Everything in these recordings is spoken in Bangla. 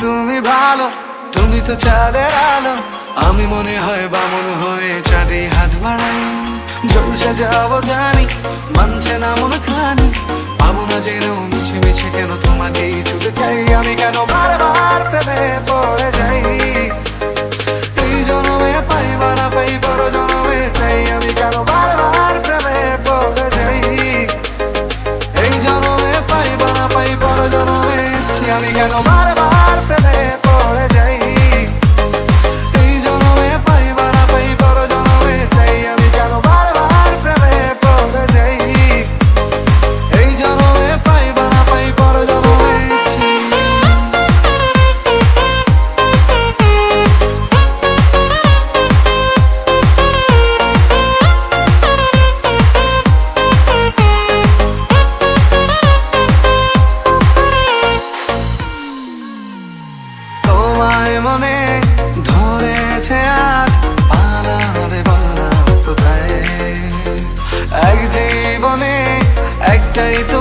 তুমি ভালো, তুমি তো চাঁদের আলো। আমি মনে হয় বামন হয়ে চাঁদে হাত বাড়াই। জলসে যাব জানি মানছে না মন খানি। পাবো না যেন মিছে মিছে কেন তোমাকে ছুটে চাই। আমি কেন বারবার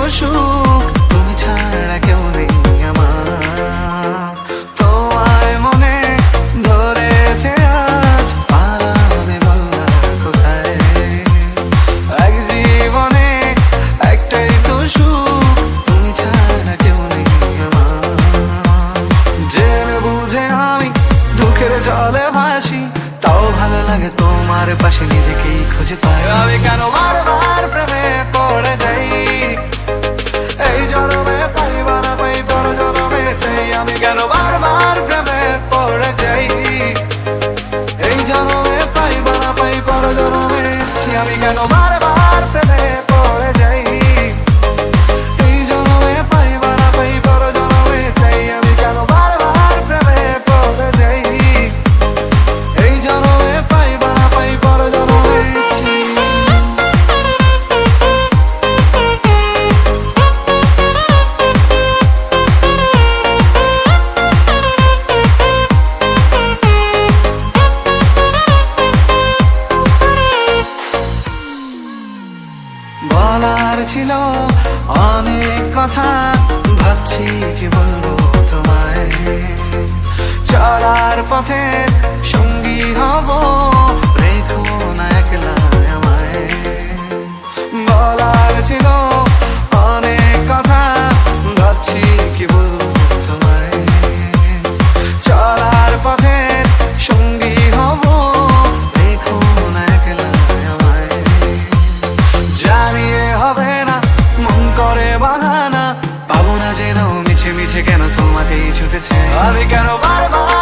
সুখ, তুমি ছাড়া কেউ নেই আমার। তোমায় মনে ধরেছে আজ, পালাবে বললাম কোথায়? এক জীবনে একটাই তো সুখ, তুমি ছাড়া কেউ নেই আমার। জেনে বুঝে আমি দুঃখের জলে ভাসি, তাও ভালো লাগে তোমার পাশে নিজেকেই খুঁজে পাই। আমি কেন বারবার প্রেমে পড়ে যাই? জনমে পাইবা না পাই পর জনমে আমি কেন বারবার প্রেমে বলার ছিল অনেক কথা ভাবছি কি বলব তোমায়। চলার পথে সঙ্গী হব। যেন মিছে মিছে কেন তোমাকেই ছুটেছে আমি কেন বারবার